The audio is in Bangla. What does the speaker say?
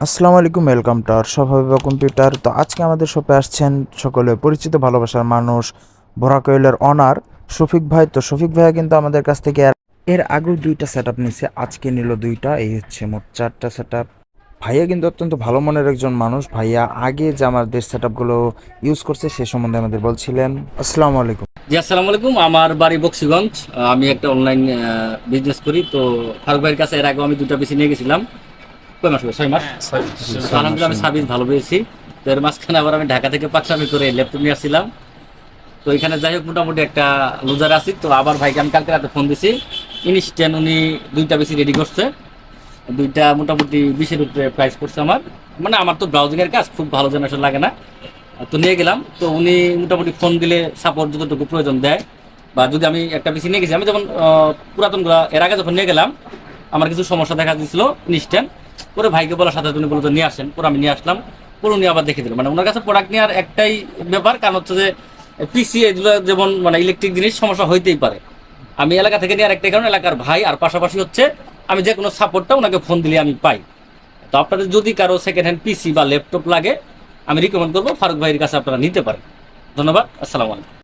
আসসালামু আলাইকুম ওয়েলকাম টু আর স্বভাবে কম্পিউটার তো আজকে আমাদের শপে আসছেন সকলে পরিচিত, ভালোবাসার মানুষ ভরাকয়েলের অনার শফিক ভাই। তো শফিক ভাইয়া কিন্তু আমাদের কাছ থেকে এর- আগেও দুইটা সেট আপ নিছে, আজকে নিল দুইটা, এই হচ্ছে মোট চারটা সেট আপ ভাইয়া কিন্তু অত্যন্ত ভালো মনের একজন মানুষ, ভাইয়া আগে যে আমাদের সেট আপগুলো ইউজ করছে সে সম্বন্ধে আমাদের বলছিলেন। আসসালামু আলাইকুম। জি, আসসালামু আলাইকুম। আমার বাড়ি বক্সিগঞ্জ আমি একটা অনলাইন বিজনেস করি। তো ফারুক ভাইয়ের কাছে এর আগেও আমি দুটো বেশি নিয়ে গেছিলাম। কয় মাস হবে? ছয় মাস? আলহামদুলিল্লাহ আমি সার্ভিস ভালো পেয়েছি। তো এর মাঝখানে আবার আমি ঢাকা থেকে পাকসামি করে ল্যাপটপ নিয়ে আসছিলাম। তো এখানে যাই হোক মোটামুটি একটা লুজার আছি। তো আবার ভাইকে আমি কালকে রাতে ফোন দিছি। ইনস্ট্যান্ট উনি দুইটা বেশি রেডি করছে। দুইটা মোটামুটি বিশের উপরে প্রাইস করছে আমার। মানে আমার তো ব্রাউজিং এর কাজ খুব ভালো যেন লাগে না। তো নিয়ে গেলাম। তো উনি মোটামুটি ফোন দিলে সাপোর্ট যতটুকু প্রয়োজন দেয়। বা যদি আমি একটা বেশি নিয়ে গেছি আমি যখন আহ, পুরাতনগুলো এর আগে যখন নিয়ে গেলাম আমার কিছু সমস্যা দেখা দিয়েছিল ইনস্ট্যান্ট। পরে ভাইকে বলার সাথে উনি বলতো নিয়ে আসেন। পরে আমি নিয়ে আসলাম। পরে উনি আবার দেখে দিল। মানে ওনার কাছে প্রোডাক্ট নেওয়ার একটাই ব্যাপার, কারণ হচ্ছে যে পিসি এগুলো যেমন মানে ইলেকট্রিক জিনিস, সমস্যা হইতেই পারে। আমি এলাকা থেকে নেওয়ার একটাই কারণ, এলাকার ভাই আর পাশাপাশি হচ্ছে আমি যে কোনো সাপোর্টটা ওনাকে ফোন দিলে আমি পাই। তো আপনাদের যদি কারও সেকেন্ড হ্যান্ড পিসি বা ল্যাপটপ লাগে, আমি রিকমেন্ড করব, ফারুক ভাইয়ের কাছে আপনারা নিতে পারেন। ধন্যবাদ, আসসালামু আলাইকুম।